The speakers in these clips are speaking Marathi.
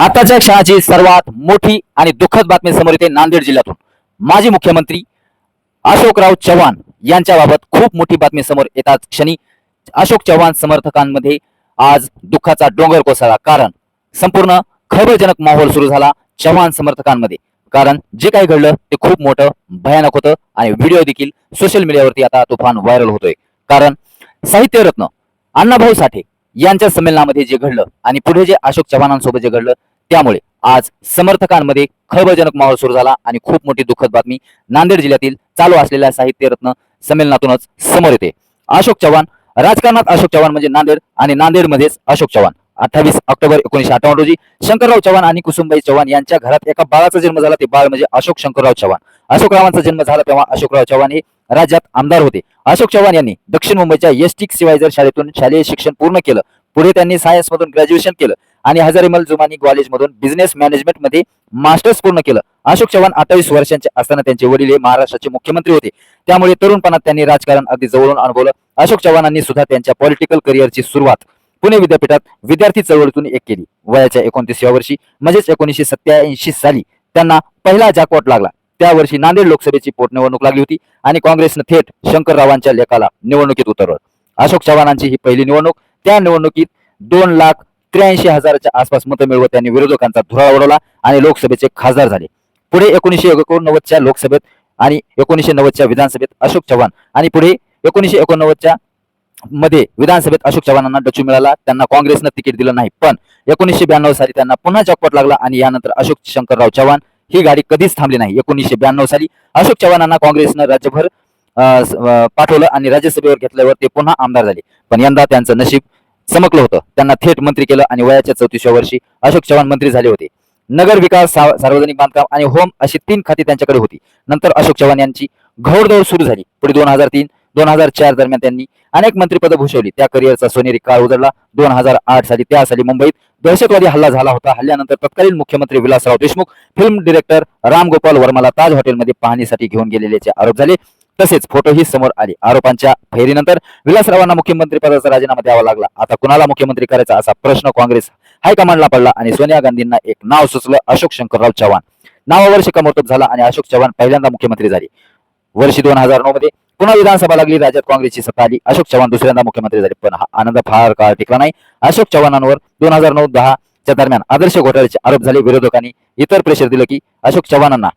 आताच्या क्षणाची सर्वात मोठी आणि दुःखद बातमी समोर येते नांदेड जिल्ह्यातून. माजी मुख्यमंत्री अशोकराव चव्हाण यांच्याबाबत खूप मोठी बातमी समोर येतात क्षणी. अशोक चव्हाण समर्थकांमध्ये आज दुःखाचा डोंगर कोसळला. कारण संपूर्ण खबरजनक माहोल सुरू झाला चव्हाण समर्थकांमध्ये. कारण जे काही घडलं ते खूप मोठं भयानक होतं आणि व्हिडिओ देखील सोशल मीडियावरती आता तुफान व्हायरल होतोय. कारण साहित्यरत्न अण्णाभाऊ साठे यांच्या संमेलनामध्ये जे घडलं आणि पुढे जे अशोक चव्हाणांसोबत जे घडलं त्यामुळे आज समर्थकांमध्ये खळबळजनक माहोल सुरू झाला आणि खूप मोठी दुःखद बातमी नांदेड जिल्ह्यातील चालू असलेल्या साहित्यरत्न संमेलनातूनच समोर येते. अशोक चव्हाण राजकारणात अशोक चव्हाण म्हणजे नांदेड आणि नांदेडमध्येच अशोक चव्हाण. अठ्ठावीस ऑक्टोबर एकोणीशे अठ्ठावन्न रोजी शंकरराव चव्हाण आणि कुसुमबाई चव्हाण यांच्या घरात एका बाळाचा जन्म झाला ते बाळ म्हणजे अशोक शंकरराव चव्हाण. अशोकरावांचा जन्म झाला तेव्हा अशोकराव चव्हाण हे राज्यात आमदार होते. अशोक चव्हाण यांनी दक्षिण मुंबईच्या एसटी शिवायजर शाळेतून शालेय शिक्षण पूर्ण केलं. पुढे त्यांनी सायन्स मधून ग्रॅज्युएशन केलं आणि हजारीमल जुमानी कॉलेजमधून बिझनेस मॅनेजमेंटमध्ये मास्टर्स पूर्ण केलं. अशोक चव्हाण अठ्ठावीस वर्षांचे असताना त्यांचे वडील हे महाराष्ट्राचे मुख्यमंत्री होते. त्यामुळे तरुणपणात त्यांनी राजकारण अगदी जवळून अनुभवलं. अशोक चव्हाणांनी सुद्धा त्यांच्या पॉलिटिकल करिअरची सुरुवात पुणे विद्यापीठात विद्यार्थी चळवळीतून एक केली. वयाच्या एकोणतीसव्या वर्षी म्हणजेच एकोणीसशे सत्याऐंशी साली त्यांना पहिला जॅकपॉट लागला. त्या वर्षी नांदेड लोकसभेची पोटनिवडणूक लागली होती आणि काँग्रेसनं थेट शंकररावांच्या लेखाला निवडणुकीत उतरवलं. अशोक चव्हाणांची ही पहिली निवडणूक त्या निवडणुकीत दोन लाख त्र्याऐंशी हजाराच्या आसपास मतं मिळवत त्यांनी विरोधकांचा धुरा उडवला आणि लोकसभेचे खासदार झाले. पुढे एकोणीसशे एकोणनव्वदच्या लोकसभेत आणि एकोणीसशे नव्वदच्या विधानसभेत अशोक चव्हाण आणि पुढे एकोणीसशे एकोणनव्वदच्या मध्ये विधानसभेत अशोक चव्हाणांना डचू मिळाला. त्यांना काँग्रेसनं तिकीट दिलं नाही पण एकोणीसशे ब्याण्णव साली त्यांना पुन्हा जॉकपॉट लागला आणि यानंतर अशोक शंकरराव चव्हाण ही गाडी कधीच थांबली नाही. एकोणीसशे ब्याण्णव साली अशोक चव्हाणांना काँग्रेसनं राज्यभर पाठवलं आणि राज्यसभेवर घेतल्यावर ते पुन्हा आमदार झाले. पण यंदा त्यांचं नशीब चमकलं होतं. त्यांना थेट मंत्री केलं आणि वयाच्या चौतीसव्या वर्षी अशोक चव्हाण मंत्री झाले होते. नगर विकास सा- सार्वजनिक बांधकाम आणि होम अशी तीन खाती त्यांच्याकडे होती. नंतर अशोक चव्हाण यांची घोडदौड सुरू झाली. पुढे दोन हजार तीन दोन हजार चार दरम्यान त्यांनी अनेक मंत्रीपदं भूषवली. त्या करिअरचा सोनेरी काळ उजळला. दोन हजार आठ साली त्या साली मुंबईत दहशतवादी हल्ला झाला होता. हल्ल्यानंतर तत्कालीन मुख्यमंत्री विलासराव देशमुख फिल्म डिरेक्टर राम गोपाल वर्माला ताज हॉटेलमध्ये पाहणीसाठी घेऊन गेलेल्याचे आरोप झाले. तसेच फोटोही समोर आले. आरोपांच्या फैरीनंतर विलासरावांना मुख्यमंत्री पदाचा राजीनामा द्यावा लागला. आता कुणाला मुख्यमंत्री करायचा असा प्रश्न काँग्रेस हायकमांडला पडला आणि सोनिया गांधींना एक नाव सुचलं अशोक शंकरराव चव्हाण. नावावर शिक्कामोर्तब झाला आणि अशोक चव्हाण पहिल्यांदा मुख्यमंत्री झाले. वर्षी दोन हजार नऊ मध्ये पुन्हा विधानसभा लागली राज्यात काँग्रेसची सत्ता आली अशोक चव्हाण दुसऱ्यांदा मुख्यमंत्री झाले. पण हा आनंद फार काळ टिकला नाही. अशोक चव्हाणांवर दोन हजार नऊ दहा च्या दरम्यान आदर्श घोटाळ्याचे आरोप झाले. विरोधकांनी इतर प्रेशर दिलं की अशोक चव्हाणांना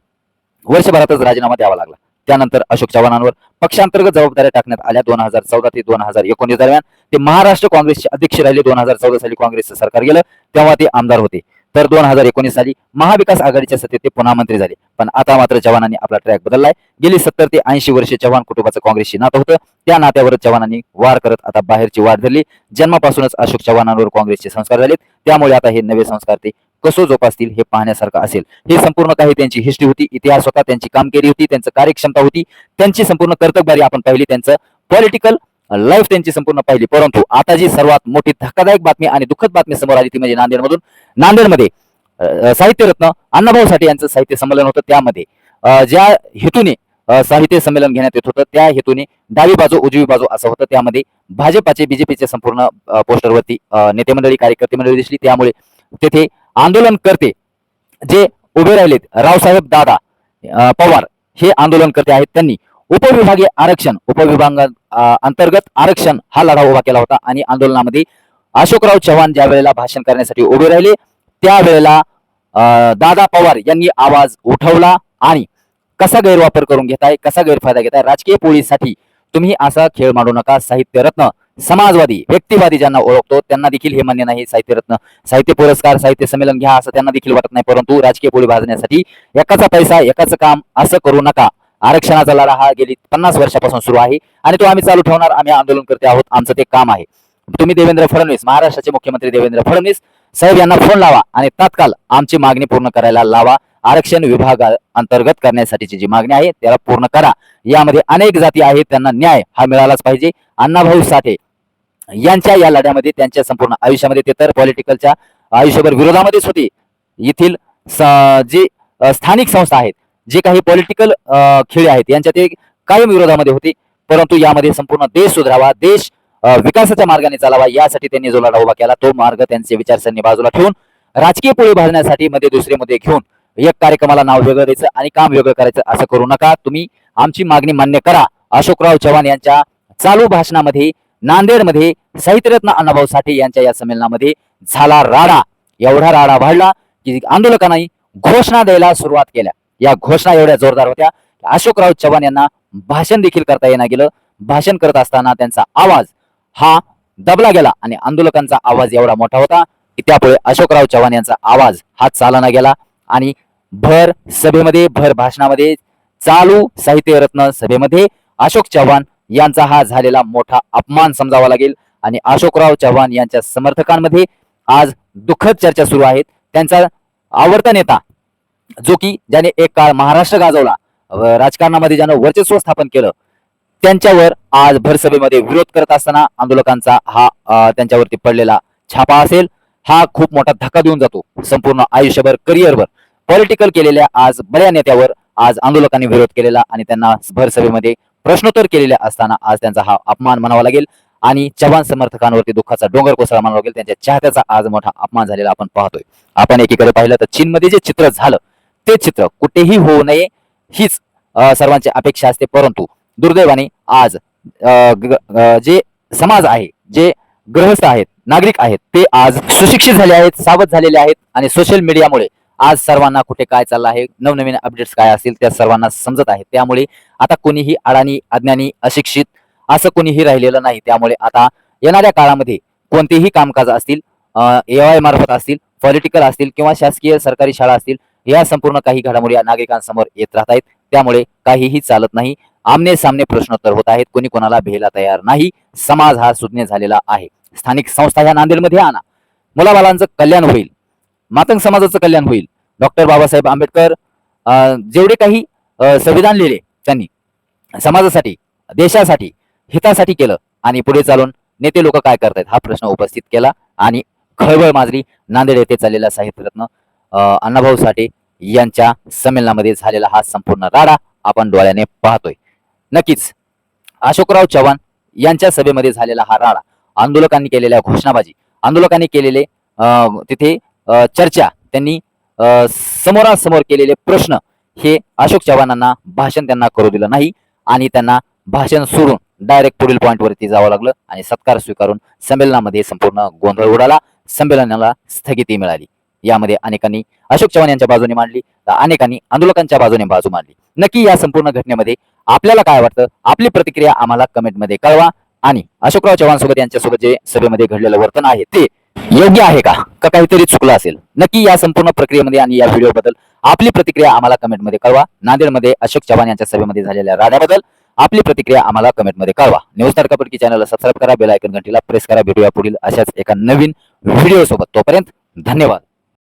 वर्षभरातच राजीनामा द्यावा लागला. त्यानंतर अशोक चव्हाणांवर पक्षांतर्गत जबाबदाऱ्या टाकण्यात आल्या. दोन हजार चौदा ते दोन हजार एकोणीस दरम्यान ते महाराष्ट्र काँग्रेसचे अध्यक्ष राहिले. दोन हजार चौदा साली काँग्रेसचं सरकार गेलं तेव्हा ते आमदार होते. तर दोन हजार एकोणीस साली महाविकास आघाडीच्या सत्तेत ते पुन्हा मंत्री झाले. पण आता मात्र चव्हाणांनी आपला ट्रॅक बदललाय. गेली सत्तर ते ऐंशी वर्षे चव्हाण कुटुंबाचं काँग्रेसशी नातं होतं. त्या नात्यावर चव्हाणांनी वार करत आता बाहेरची वाढ धरली. जन्मापासूनच अशोक चव्हाणांवर काँग्रेसचे संस्कार झालेत. त्यामुळे आता हे नवे संस्कार ते कसं जोपासतील हे पाहण्यासारखं असेल. हे संपूर्ण काही त्यांची हिस्ट्री होती इतिहास होता त्यांची कामगिरी होती त्यांचं कार्यक्षमता होती त्यांची संपूर्ण कर्तबगारी आपण पाहिली त्यांचं पॉलिटिकल लाईफ त्यांची संपूर्ण पाहिली. परंतु आता जी सर्वात मोठी धक्कादायक बातमी आणि दुःखद बातमी समोर आली ती म्हणजे नांदेडमधून. नांदेडमध्ये साहित्यरत्न अण्णाभाऊ साठे यांचं साहित्य संमेलन होतं. त्यामध्ये ज्या हेतूने साहित्य संमेलन घेण्यात येत होतं त्या हेतूने डावी बाजू उजवी बाजू असं होतं. त्यामध्ये भाजपाचे बीजेपीचे संपूर्ण पोस्टरवरती नेते मंडळी कार्यकर्ते मंडळी दिसली. त्यामुळे तेथे आंदोलनकर्ते जे उभे राहिलेत रावसाहेब दादा पवार हे आंदोलनकर्ते आहेत त्यांनी. उपविभागीय आरक्षण उपविभागा अंतर्गत आरक्षण हा लढा उभा केला होता आणि आंदोलनामध्ये अशोकराव चव्हाण ज्या वेळेला भाषण करण्यासाठी उभे राहिले त्यावेळेला दादा पवार यांनी आवाज उठवला आणि कसा गैरवापर करून घेताय कसा गैरफायदा घेताय राजकीय पोळीसाठी तुम्ही असा खेळ मांडू नका साहित्यरत्न समाजवादी व्यक्तिवादी ज्यांना ओळखतो त्यांना देखील हे मान्य नाही. साहित्यरत्न साहित्य पुरस्कार साहित्य संमेलन घ्या असं त्यांना देखील वाटत नाही. परंतु राजकीय पोळी भाजण्यासाठी एकाचा पैसा एकाचं काम असं करू नका. आरक्षणाचा लढा हा गेली पन्नास वर्षापासून सुरू आहे आणि तो आम्ही चालू ठेवणार आम्ही आंदोलन करते आहोत. आमचं ते काम आहे. तुम्ही देवेंद्र फडणवीस महाराष्ट्राचे मुख्यमंत्री देवेंद्र फडणवीस साहेब यांना फोन लावा आणि तात्काळ आमची मागणी पूर्ण करायला लावा. आरक्षण विभाग अंतर्गत करण्यासाठीची जी मागणी आहे त्याला पूर्ण करा. यामध्ये अनेक जाती आहेत त्यांना न्याय हा मिळालाच पाहिजे. अण्णाभाऊ साठे यांच्या या लढ्यामध्ये त्यांच्या संपूर्ण आयुष्यामध्ये ते तर पॉलिटिकलच्या आयुष्यभर विरोधामध्येच होते. येथील स- जे स्थानिक संस्था आहेत जे काही पॉलिटिकल खेळ आहेत यांच्या ते कायम विरोधामध्ये होते. परंतु यामध्ये संपूर्ण देश सुधारावा देश विकासाच्या मार्गाने चालावा यासाठी त्यांनी जो लढा उभा केला तो मार्ग त्यांचे विचारसरणी बाजूला ठेवून राजकीय पोळी भाजण्यासाठी मध्ये दुसरे मध्ये घेऊन एक कार्यक्रमाला नाव वेगळं द्यायचं आणि काम वेगळं करायचं असं करू नका. तुम्ही आमची मागणी मान्य करा. अशोकराव चव्हाण यांच्या चालू भाषणामध्ये नांदेडमध्ये साहित्यरत्न अण्णाभाऊ साठे यांच्या या संमेलनामध्ये झाला राडा. एवढा राडा वाढला की आंदोलकांनी घोषणा द्यायला सुरुवात केल्या. या घोषणा एवढ्या जोरदार होत्या. अशोकराव चव्हाण यांना भाषण देखील करता येणार गेलं. भाषण करत असताना त्यांचा आवाज हा दबला गेला आणि आंदोलकांचा आवाज एवढा मोठा होता की त्यामुळे अशोकराव चव्हाण यांचा आवाज हा चालना गेला आणि भर सभेमध्ये भर भाषणामध्ये चालू साहित्य रत्न सभेमध्ये अशोक चव्हाण यांचा हा झालेला मोठा अपमान समजावा लागेल. आणि अशोकराव चव्हाण यांच्या समर्थकांमध्ये आज दुःखद चर्चा सुरू आहेत. त्यांचा आवडता नेता जो की ज्याने एक काळ महाराष्ट्र गाजवला राजकारणामध्ये ज्यानं वर्चस्व स्थापन केलं त्यांच्यावर आज भरसभेमध्ये विरोध करत असताना आंदोलकांचा हा त्यांच्यावरती पडलेला छापा असेल. हा खूप मोठा धक्का देऊन जातो संपूर्ण आयुष्यभर करिअरवर पॉलिटिकल केलेल्या आज बऱ्या नेत्यावर आज आंदोलकांनी विरोध केलेला आणि त्यांना भरसभेमध्ये प्रश्नोत्तर केलेले असताना आज त्यांचा हा अपमान म्हणावा लागेल. आणि चव्हाण समर्थकांवरती दुःखाचा डोंगर कोसळा म्हणावा लागेल. त्यांच्या चाहत्याचा आज मोठा अपमान झालेला आपण पाहतोय. आपण एकीकडे पाहिलं तर चीनमध्ये जे चित्र झालं ते चित्र कुठेही होऊ नये हीच सर्वांची अपेक्षा असते. परंतु दुर्दैवाने आज ग- जे समाज आहे जे गृहस्थ आहेत नागरिक आहेत ते आज सुशिक्षित झाले आहेत सावध झालेले आहेत. आणि सोशल मीडियामुळे आज सर्वांना कुठे काय चाललं आहे नवनवीन अपडेट्स काय असतील त्या सर्वांना समजत आहे. त्यामुळे आता कोणीही अडाणी अज्ञानी अशिक्षित असं कोणीही राहिलेलं नाही. त्यामुळे आता येणाऱ्या काळामध्ये कोणतेही कामकाज असतील ए आय मार्फत असतील पॉलिटिकल असतील किंवा शासकीय सरकारी शाळा असतील या संपूर्ण काही घडामोडी नागरिकांसमोर येत राहत आहेत. त्यामुळे काहीही चालत नाही. आमने सामने प्रश्नोत्तर होत आहेत. कोणी कोणाला भेला तयार नाही. समाज हा सुज्ञ झालेला आहे. स्थानिक संस्था ह्या नांदेडमध्ये आणा. मुलाबालांचं कल्याण होईल. मातंग समाजाचं कल्याण होईल. डॉक्टर बाबासाहेब आंबेडकर जेवढे काही संविधान लिहिले त्यांनी समाजासाठी देशासाठी हितासाठी केलं आणि पुढे चालून नेते लोक काय करतायत हा प्रश्न उपस्थित केला आणि खळबळ माजरी नांदेड येथे चाललेला साहित्यरत्न अण्णाभाऊ साठे यांच्या संमेलनामध्ये झालेला हा संपूर्ण राडा आपण डोळ्याने पाहतोय. नक्कीच अशोकराव चव्हाण यांच्या सभेमध्ये झालेला हा राडा आंदोलकांनी केलेल्या घोषणाबाजी आंदोलकांनी केलेले तिथे चर्चा त्यांनी समोरासमोर केलेले प्रश्न हे अशोक चव्हाणांना भाषण त्यांना करू दिलं नाही आणि त्यांना भाषण सोडून डायरेक्ट पुढील पॉईंटवरती जावं लागलं आणि सत्कार स्वीकारून संमेलनामध्ये संपूर्ण गोंधळ उडाला. संमेलनाला स्थगिती मिळाली. यामध्ये अनेकांनी अशोक चव्हाण यांच्या बाजूने मांडली तर अनेकांनी आंदोलकांच्या बाजूने बाजू मांडली. नक्की या संपूर्ण घटनेमध्ये आपल्याला काय वाटतं? आपली प्रतिक्रिया आम्हाला कमेंटमध्ये कळवा. आणि अशोकराव चव्हाण सोबत यांच्यासोबत जे सभेमध्ये घडलेलं वर्तन आहे ते योग्य आहे का? का काहीतरी चुकलं असेल? नक्की या संपूर्ण प्रक्रियेमध्ये आणि या व्हिडिओबद्दल आपली प्रतिक्रिया आम्हाला कमेंटमध्ये कळवा. नांदेडमध्ये अशोक चव्हाण यांच्या सभेमध्ये झालेल्या राड्याबद्दल आपली प्रतिक्रिया आम्हाला कमेंटमध्ये कळवा. न्यूज तडकापटकी चॅनलला सबस्क्राईब करा बेलायकन घंटीला प्रेस करा. भेटूया पुढील अशाच एका नवीन व्हिडिओ सोबत तोपर्यंत धन्यवाद.